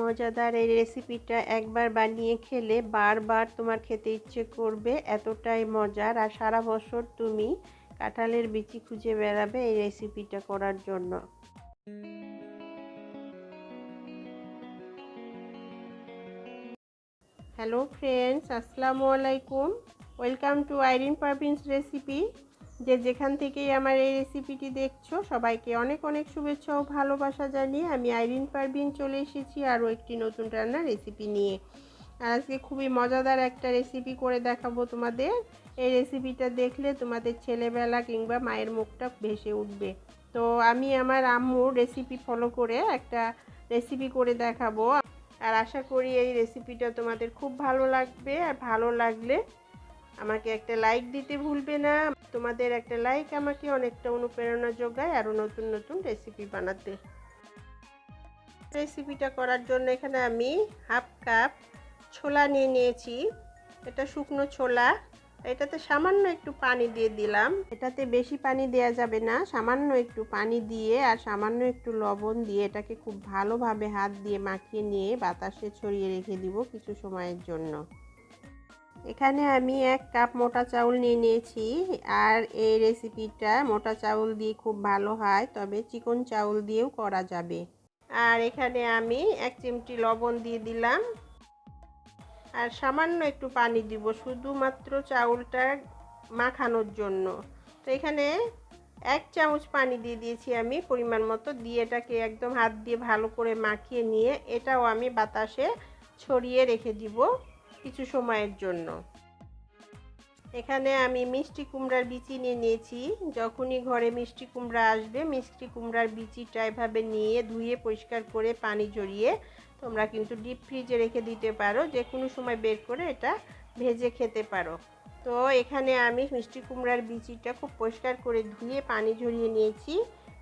মজাদার এই রেসিপিটা একবার বানিয়ে খেলে বারবার তোমার খেতে ইচ্ছে করবে, এতটাই মজার। আর সারা বছর তুমি কাঁঠালের বিচি খুঁজে বেড়াবে এই রেসিপিটা করার জন্য। হ্যালো ফ্রেন্ডস আসসালামু আলাইকুম। Welcome to Irin Parveen's recipe যে যেখান থেকেই আমার এই রেসিপিটি দেখছ, সবাইকে অনেক অনেক শুভেচ্ছা ও ভালোবাসা জানিয়ে আমি আইরিন পারভিন চলে এসেছি আরও একটি নতুন রান্নার রেসিপি নিয়ে। আজকে খুবই মজাদার একটা রেসিপি করে দেখাবো তোমাদের। এই রেসিপিটা দেখলে তোমাদের ছেলেবেলা কিংবা মায়ের মুখটা ভেসে উঠবে। তো আমি আমার আম্মুর রেসিপি ফলো করে একটা রেসিপি করে দেখাবো। আর আশা করি এই রেসিপিটা তোমাদের খুব ভালো লাগবে। আর ভালো লাগলে আমাকে একটা লাইক দিতে ভুলবে না। তোমাদের একটা লাইক আমাকে অনেকটা অনুপ্রেরণা যোগায় আরও নতুন নতুন রেসিপি বানাতে। রেসিপিটা করার জন্য এখানে আমি হাফ কাপ ছোলা নিয়ে নিয়েছি। এটা শুকনো ছোলা। এটাতে সামান্য একটু পানি দিয়ে দিলাম। এটাতে বেশি পানি দেওয়া যাবে না। সামান্য একটু পানি দিয়ে আর সামান্য একটু লবণ দিয়ে এটাকে খুব ভালোভাবে হাত দিয়ে মাখিয়ে নিয়ে বাতাসে ছড়িয়ে রেখে দিব কিছু সময়ের জন্য। এখানে আমি এক কাপ মোটা চাউল নিয়ে নিয়েছি আর এই রেসিপিটা মোটা চাউল দিয়ে খুব ভালো হয়, তবে চিকন চাউল দিয়েও করা যাবে। আর এখানে আমি এক চিমটি লবণ দিয়ে দিলাম। আর সামান্য একটু পানি দিব, শুধুমাত্র চাউলটা মাখানোর জন্য। তো এখানে এক চামচ পানি দিয়ে দিয়েছি আমি পরিমাণ মতো, দিয়ে এটাকে একদম হাত দিয়ে ভালো করে মাখিয়ে নিয়ে এটাও আমি বাতাসে ছড়িয়ে রেখে দিব। কিছু সময়ের জন্য। এখানে আমি মিষ্টি কুমড়ার বিচি নিয়ে নিয়েছি। যখনই ঘরে মিষ্টি কুমড়া আসবে, মিষ্টি কুমড়ার বিচিটা এভাবে নিয়ে ধুয়ে পরিষ্কার করে পানি জড়িয়ে তোমরা কিন্তু ডিপ ফ্রিজে রেখে দিতে পারো। যে কোনো সময় বের করে এটা ভেজে খেতে পারো। তো এখানে আমি মিষ্টি কুমড়ার বিচিটা খুব পরিষ্কার করে ধুয়ে পানি ঝরিয়ে নিয়েছি।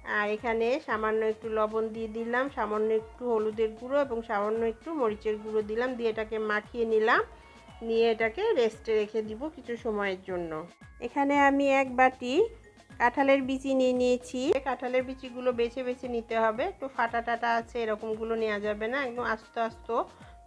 আর এখানে সামান্য একটু লবণ দিয়ে দিলাম, সামান্য একটু হলুদের গুঁড়ো এবং সামান্য একটু মরিচের গুঁড়ো দিলাম, দিয়ে এটাকে মাখিয়ে নিলাম, নিয়ে এটাকে রেস্টে রেখে দিব কিছু সময়ের জন্য। এখানে আমি এক বাটি কাঁঠালের বিচি নিয়ে নিয়েছি। কাঁঠালের বিচিগুলো বেছে বেছে নিতে হবে, একটু ফাটা টাটা আছে এরকমগুলো নেওয়া যাবে না, একদম আস্তে আস্তে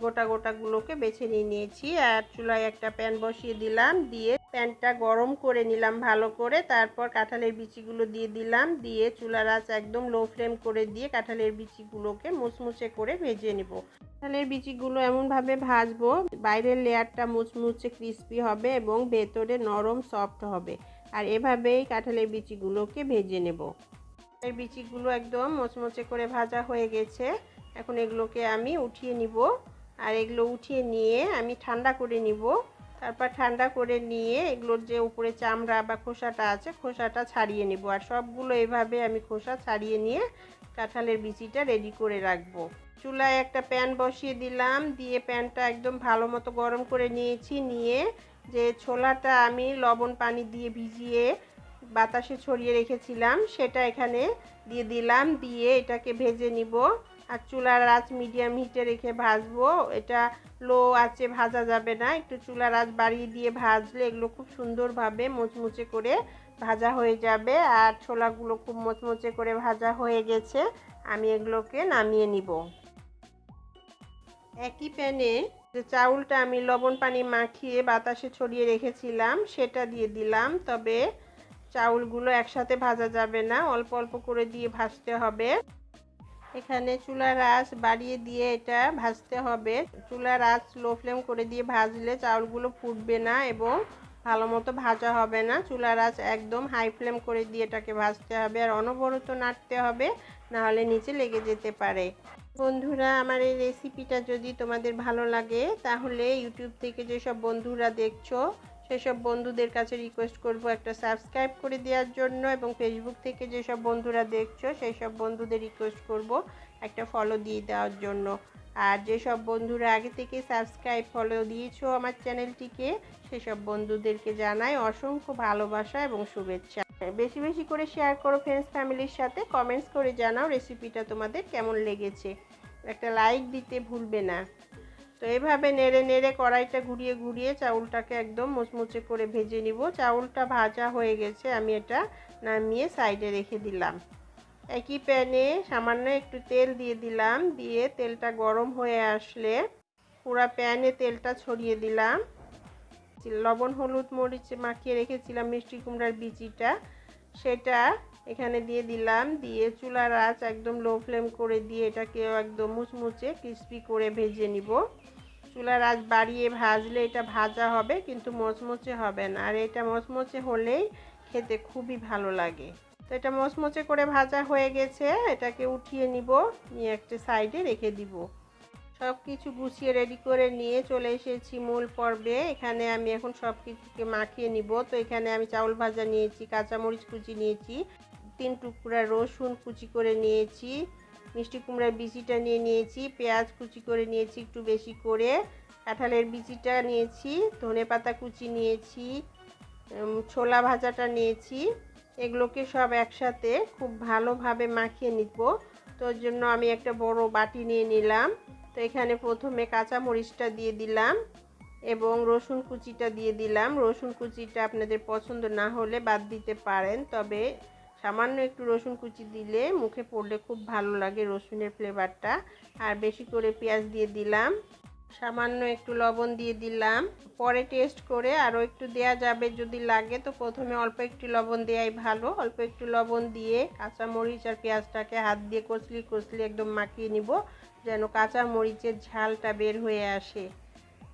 গোটা গোটাগুলোকে বেছে নিয়ে নিয়েছি। আর চুলায় একটা প্যান বসিয়ে দিলাম। দিয়ে প্যানটা গরম করে নিলাম ভালো করে। তারপর কাঁঠালের বিচিগুলো দিয়ে দিলাম। দিয়ে চুলার আঁচ একদম লো ফ্লেম করে দিয়ে কাঁঠালের বিচিগুলোকে মুচমুচে করে ভেজে নিব। কাঁঠালের বিচিগুলো এমনভাবে ভাজবো, বাইরের লেয়ারটা মুচমুচে ক্রিস্পি হবে এবং ভেতরে নরম সফট হবে। আর এভাবেই কাঁঠালের বিচিগুলোকে ভেজে নেব। এই বিচিগুলো একদম মোচমোচে করে ভাজা হয়ে গেছে। এখন এগুলোকে আমি উঠিয়ে নিব। আর এগুলো উঠিয়ে নিয়ে আমি ঠান্ডা করে নিব। তারপর ঠান্ডা করে নিয়ে এগুলোর যে উপরে চামড়া বা খোসাটা আছে, খোসাটা ছাড়িয়ে নিব। আর সবগুলো এভাবে আমি খোসা ছাড়িয়ে নিয়ে কাঁঠালের বিচিটা রেডি করে রাখব। চুলায় একটা প্যান বসিয়ে দিলাম, দিয়ে প্যানটা একদম ভালো মতো গরম করে নিয়েছি। নিয়ে যে ছোলাটা আমি লবণ পানি দিয়ে ভিজিয়ে বাতাসে ছড়িয়ে রেখেছিলাম, সেটা এখানে দিয়ে দিলাম। দিয়ে এটাকে ভেজে নিব। আর চুলার আঁচ মিডিয়াম হিটে রেখে ভাজবো। এটা লো আঁচে ভাজা যাবে না। একটু চুলার আঁচ বাড়িয়ে দিয়ে ভাজলে এগুলো খুব সুন্দরভাবে মুচমুচে করে ভাজা হয়ে যাবে। আর ছোলাগুলো খুব মুচমুচে করে ভাজা হয়ে গেছে। আমি এগুলোকে নামিয়ে নিব। একই প্যানে যে চাউলটা আমি লবণ পানি মাখিয়ে বাতাসে ছড়িয়ে রেখেছিলাম, সেটা দিয়ে দিলাম। তবে চাউলগুলো একসাথে ভাজা যাবে না। অল্প অল্প করে দিয়ে ভাজতে হবে। এখানে চুলার আঁচ বাড়িয়ে দিয়ে এটা ভাজতে হবে। চুলার আঁচ লো ফ্লেম করে দিয়ে ভাজলে চাউলগুলো ফুটবে না এবং ভালো মতো ভাজা হবে না। চুলার আঁচ একদম হাই ফ্লেম করে দিয়ে এটাকে ভাজতে হবে আর অনবরত নাড়তে হবে, নাহলে নিচে লেগে যেতে পারে। বন্ধুরা, আমার এই রেসিপিটা যদি তোমাদের ভালো লাগে, তাহলে ইউটিউব থেকে যেসব বন্ধুরা দেখছ সেসব বন্ধুদের কাছে রিকোয়েস্ট করব একটা সাবস্ক্রাইব করে দেওয়ার জন্য এবং ফেসবুক থেকে যেসব বন্ধুরা দেখছ সেই সব বন্ধুদের রিকোয়েস্ট করব একটা ফলো দিয়ে দেওয়ার জন্য। আর যেসব বন্ধুরা আগে থেকে সাবস্ক্রাইব ফলো দিয়েছ আমার চ্যানেলটিকে, সেসব বন্ধুদেরকে জানাই অসংখ্য ভালোবাসা এবং শুভেচ্ছা। বেশি বেশি করে শেয়ার করো ফ্রেন্ডস ফ্যামিলির সাথে কমেন্টস করে জানাও রেসিপিটা তোমাদের কেমন লেগেছে। একটা লাইক দিতে ভুলবে না। তো এভাবে নেড়ে নেড়ে কড়াইটা ঘুরিয়ে ঘুরিয়ে চাউলটাকে একদম মুচমুচে করে ভেজে নিব। চাউলটা ভাজা হয়ে গেছে, আমি এটা নামিয়ে সাইডে রেখে দিলাম। একই প্যানে সামান্য একটু তেল দিয়ে দিলাম, দিয়ে তেলটা গরম হয়ে আসলে পুরা প্যানে তেলটা ছড়িয়ে দিলাম। লবণ, হলুদ, মরিচ মাখিয়ে রেখেছিলাম মিষ্টি কুমড়ার বিচিটা, সেটা এখানে দিয়ে দিলাম। দিয়ে চুলার আঁচ একদম লো ফ্লেম করে দিয়ে এটাকে একদম মুচমুচে ক্রিস্পি করে ভেজে নিব। চুলার আঁচ বাড়িয়ে ভাজলে এটা ভাজা হবে, কিন্তু মচমচে হবে না। আর এটা মচমচে হলেই খেতে খুবই ভালো লাগে। তো এটা মচমচে করে ভাজা হয়ে গেছে, এটাকে উঠিয়ে নিব, নিয়ে একটা সাইডে রেখে দিব। সব কিছু গুছিয়ে রেডি করে নিয়ে চলে এসেছি মূল পর্বে। এখানে আমি এখন সব কিছুকে মাখিয়ে নিব। তো এখানে আমি চাউল ভাজা নিয়েছি, কাঁচামরিচ কুচি নিয়েছি, তিন টুকরা রসুন কুচি করে নিয়েছি মিষ্টি কুমড়ার বিচিটা নিয়ে নিয়েছি, পেঁয়াজ কুচি করে নিয়েছি একটু বেশি করে, কাঁঠালের বিচিটা নিয়েছি, ধনে পাতা কুচি নিয়েছি ছোলা ভাজাটা নিয়েছি, এগুলোকে সব একসাথে খুব ভালোভাবে মাখিয়ে নিব। তো ওর জন্য আমি একটা বড় বাটি নিয়ে নিলাম। তো এখানে প্রথমে কাঁচা মরিচটা দিয়ে দিলাম এবং রসুন কুচিটা দিয়ে দিলাম। রসুন কুচিটা আপনাদের পছন্দ না হলে বাদ দিতে পারেন, তবে সামান্য একটু রসুন কুচি দিলে মুখে পড়লে খুব ভালো লাগে রসুনের ফ্লেভারটা আর বেশি করে পেঁয়াজ দিয়ে দিলাম। সামান্য একটু লবণ দিয়ে দিলাম। পরে টেস্ট করে আরও একটু দেয়া যাবে যদি লাগে তো প্রথমে অল্প একটু লবণ দেওয়াই ভালো। অল্প একটু লবণ দিয়ে কাঁচা মরিচ আর পেঁয়াজটাকে হাত দিয়ে কচলি কচলি একদম মাখিয়ে নিব যেন কাঁচা মরিচের ঝালটা বের হয়ে আসে।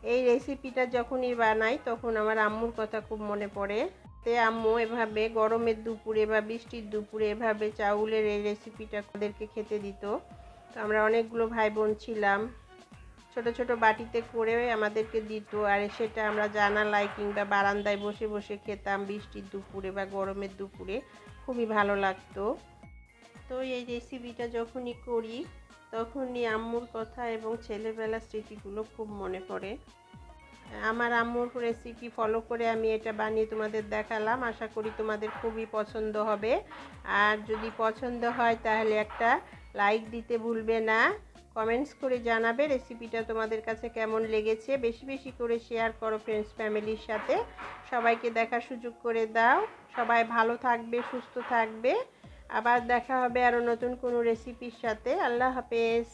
এই রেসিপিটা যখনই বানাই তখন আমার আম্মুর কথা খুব মনে পড়ে। তে আম্মু এভাবে, গরমের দুপুরে বা বৃষ্টির দুপুরে এভাবে চাউলের এই রেসিপিটা ওদেরকে খেতে দিত। তো আমরা অনেকগুলো ভাই বোন ছিলাম। ছোট ছোট বাটিতে করে আমাদেরকে দিত আর সেটা আমরা জানালায় কিংবা বারান্দায় বসে বসে খেতাম বৃষ্টির দুপুরে বা গরমের দুপুরে। খুবই ভালো লাগতো। তো এই রেসিপিটা যখনই করি, তখনই আম্মুর কথা এবং ছেলেবেলার স্মৃতিগুলো খুব মনে পড়ে। আমার আম্মুর রেসিপি ফলো করে আমি এটা বানিয়ে তোমাদের দেখালাম। আশা করি তোমাদের খুবই পছন্দ হবে। আর যদি পছন্দ হয় তাহলে একটা লাইক দিতে ভুলবে না। কমেন্টস করে জানাবে রেসিপিটা তোমাদের কাছে কেমন লেগেছে। বেশি বেশি করে শেয়ার করো ফ্রেন্ডস ফ্যামিলির সাথে। সবাইকে দেখার সুযোগ করে দাও। সবাই ভালো থাকবে, সুস্থ থাকবে। আবার দেখা হবে আরও নতুন কোনো রেসিপির সাথে। আল্লাহ হাফেজ।